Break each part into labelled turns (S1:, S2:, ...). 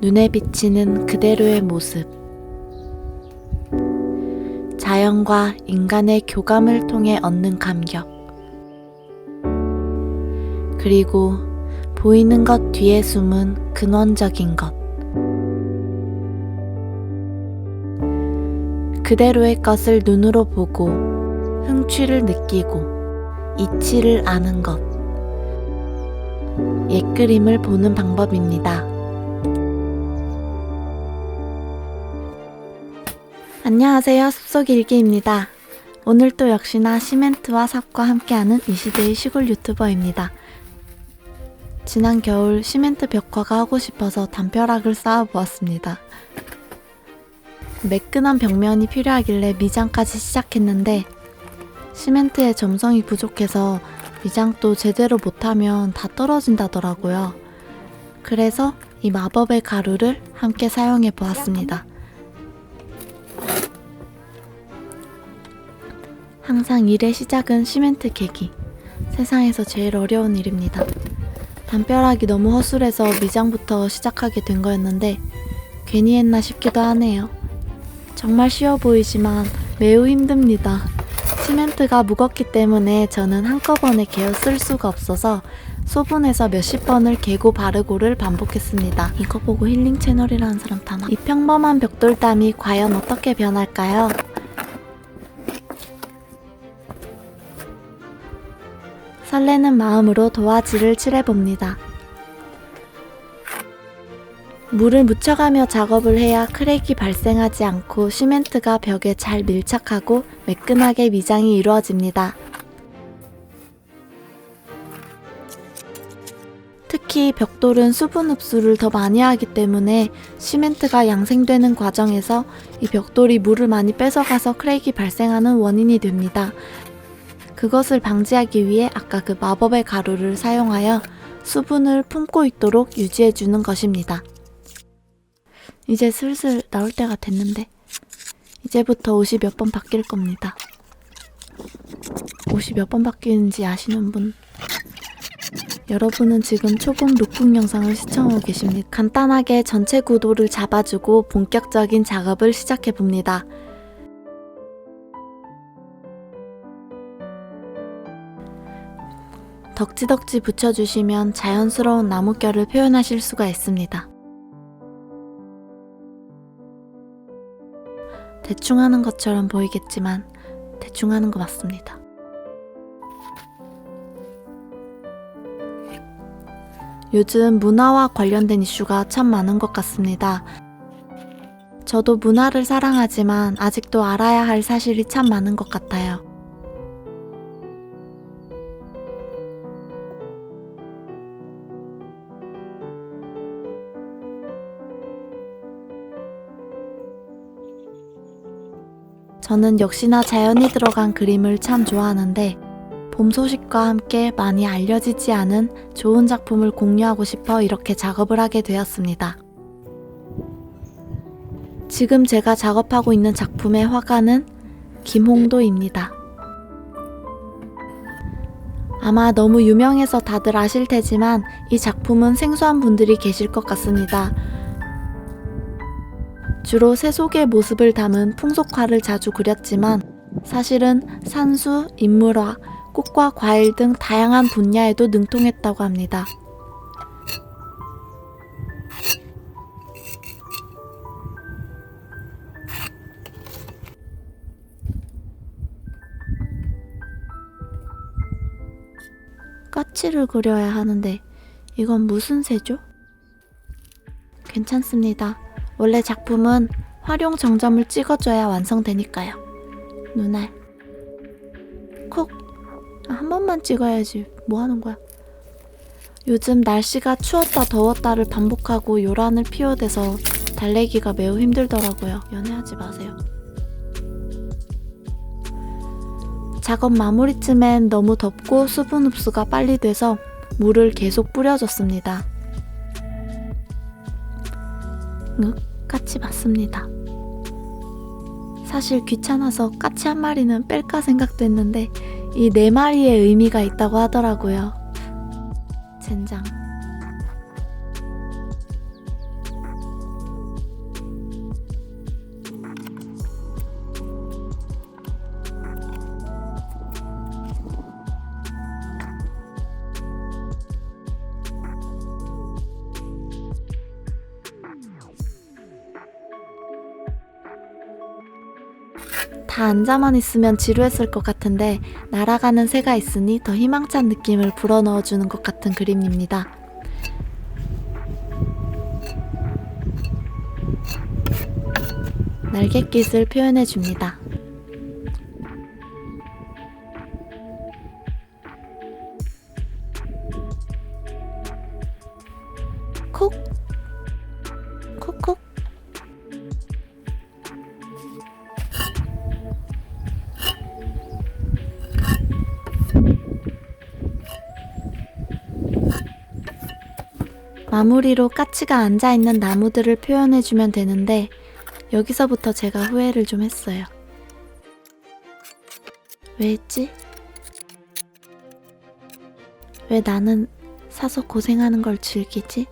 S1: 눈에 비치는 그대로의 모습. 자연과 인간의 교감을 통해 얻는 감격. 그리고 보이는 것 뒤에 숨은 근원적인 것. 그대로의 것을 눈으로 보고 흥취를 느끼고 이치를 아는 것. 옛 그림을 보는 방법입니다. 안녕하세요. 숲속 일기입니다. 오늘 또 역시나 시멘트와 삽과 함께하는 이 시대의 시골 유튜버입니다. 지난 겨울 시멘트 벽화가 하고 싶어서 담벼락을 쌓아보았습니다. 매끈한 벽면이 필요하길래 미장까지 시작했는데 시멘트의 점성이 부족해서 미장도 제대로 못하면 다 떨어진다더라고요. 그래서 이 마법의 가루를 함께 사용해 보았습니다. 항상 일의 시작은 시멘트 개기. 세상에서 제일 어려운 일입니다. 담벼락이 너무 허술해서 미장부터 시작하게 된 거였는데 괜히 했나 싶기도 하네요. 정말 쉬워 보이지만 매우 힘듭니다. 시멘트가 무겁기 때문에 저는 한꺼번에 개어 쓸 수가 없어서 소분해서 몇십 번을 개고 바르고를 반복했습니다. 이거 보고 힐링 채널이라는 사람 다나? 이 평범한 벽돌담이 과연 어떻게 변할까요? 설레는 마음으로 도화지를 칠해봅니다. 물을 묻혀가며 작업을 해야 크랙이 발생하지 않고 시멘트가 벽에 잘 밀착하고 매끈하게 미장이 이루어집니다. 특히 벽돌은 수분 흡수를 더 많이 하기 때문에 시멘트가 양생되는 과정에서 이 벽돌이 물을 많이 뺏어가서 크랙이 발생하는 원인이 됩니다. 그것을 방지하기 위해 아까 그 마법의 가루를 사용하여 수분을 품고 있도록 유지해주는 것입니다. 이제 슬슬 나올 때가 됐는데 이제부터 옷이 몇 번 바뀔 겁니다. 옷이 몇 번 바뀌는지 아시는 분? 여러분은 지금 초봉 룩북 영상을 시청하고 계십니다. 간단하게 전체 구도를 잡아주고 본격적인 작업을 시작해 봅니다. 덕지덕지 붙여주시면 자연스러운 나무결을 표현하실 수가 있습니다. 대충 하는 것처럼 보이겠지만 대충 하는 거 맞습니다. 요즘 문화와 관련된 이슈가 참 많은 것 같습니다. 저도 문화를 사랑하지만 아직도 알아야 할 사실이 참 많은 것 같아요. 저는 역시나 자연이 들어간 그림을 참 좋아하는데 봄 소식과 함께 많이 알려지지 않은 좋은 작품을 공유하고 싶어 이렇게 작업을 하게 되었습니다. 지금 제가 작업하고 있는 작품의 화가는 김홍도입니다. 아마 너무 유명해서 다들 아실 테지만 이 작품은 생소한 분들이 계실 것 같습니다. 주로 세속의 모습을 담은 풍속화를 자주 그렸지만 사실은 산수, 인물화, 꽃과 과일 등 다양한 분야에도 능통했다고 합니다. 까치를 그려야 하는데 이건 무슨 새죠? 괜찮습니다. 원래 작품은 활용 정점을 찍어줘야 완성되니까요. 눈알. 콕. 아, 한 번만 찍어야지. 뭐 하는 거야? 요즘 날씨가 추웠다 더웠다를 반복하고 요란을 피워대서 달래기가 매우 힘들더라고요. 연애하지 마세요. 작업 마무리쯤엔 너무 덥고 수분 흡수가 빨리 돼서 물을 계속 뿌려줬습니다. 응? 까치 맞습니다. 사실 귀찮아서 까치 한 마리는 뺄까 생각도 했는데 이 네 마리의 의미가 있다고 하더라고요. 젠장. 다 앉아만 있으면 지루했을 것 같은데 날아가는 새가 있으니 더 희망찬 느낌을 불어넣어 주는 것 같은 그림입니다. 날갯깃을 표현해 줍니다. 마무리로 까치가 앉아있는 나무들을 표현해주면 되는데 여기서부터 제가 후회를 좀 했어요. 왜 했지? 왜 나는 사서 고생하는 걸 즐기지?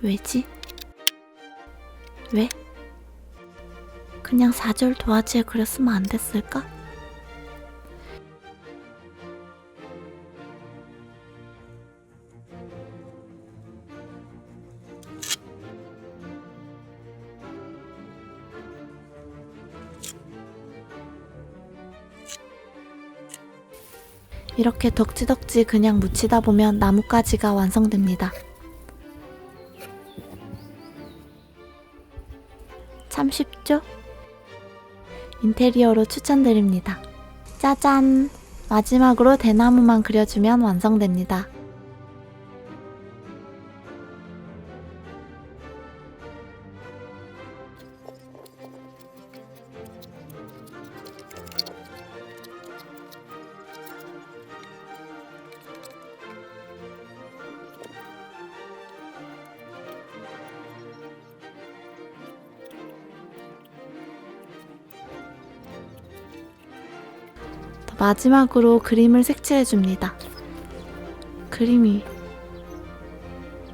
S1: 왜지? 왜? 그냥 4절 도화지에 그렸으면 안 됐을까? 이렇게 덕지덕지 그냥 묻히다 보면 나뭇가지가 완성됩니다. 참 쉽죠? 인테리어로 추천드립니다. 짜잔! 마지막으로 대나무만 그려주면 완성됩니다. 마지막으로 그림을 색칠해 줍니다. 그림이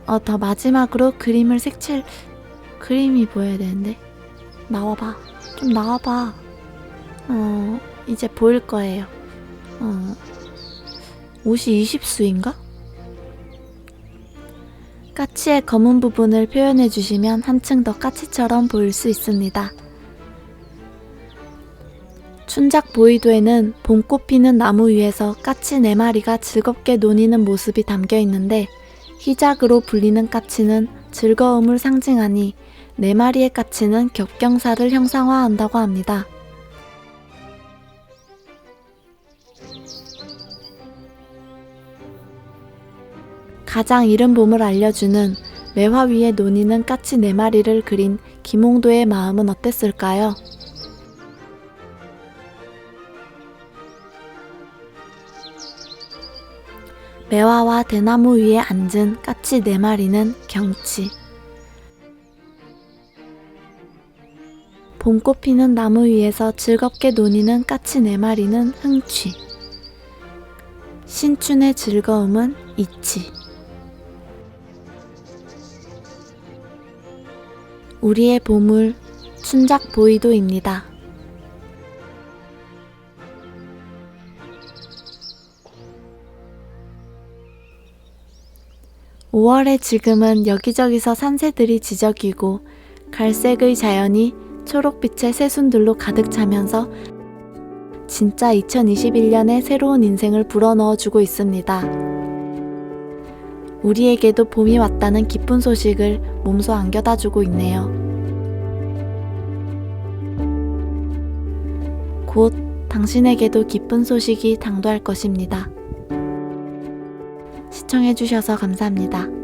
S1: 어, 더 마지막으로 그림을 색칠 그림이 보여야 되는데 나와봐 좀 나와봐 어 이제 보일 거예요 어 옷이 20수인가? 까치의 검은 부분을 표현해 주시면 한층 더 까치처럼 보일 수 있습니다. 춘작 보이도에는 봄꽃 피는 나무 위에서 까치 네 마리가 즐겁게 노니는 모습이 담겨 있는데 희작으로 불리는 까치는 즐거움을 상징하니 네 마리의 까치는 겹경사를 형상화한다고 합니다. 가장 이른 봄을 알려주는 매화 위에 노니는 까치 네 마리를 그린 김홍도의 마음은 어땠을까요? 매화와 대나무 위에 앉은 까치 네 마리는 경치. 봄꽃 피는 나무 위에서 즐겁게 노니는 까치 네 마리는 흥취. 신춘의 즐거움은 이치. 우리의 보물 춘작 보이도입니다. 5월의 지금은 여기저기서 산새들이 지저귀고 갈색의 자연이 초록빛의 새순들로 가득 차면서 진짜 2021년의 새로운 인생을 불어넣어 주고 있습니다. 우리에게도 봄이 왔다는 기쁜 소식을 몸소 안겨다 주고 있네요. 곧 당신에게도 기쁜 소식이 당도할 것입니다. 시청해주셔서 감사합니다.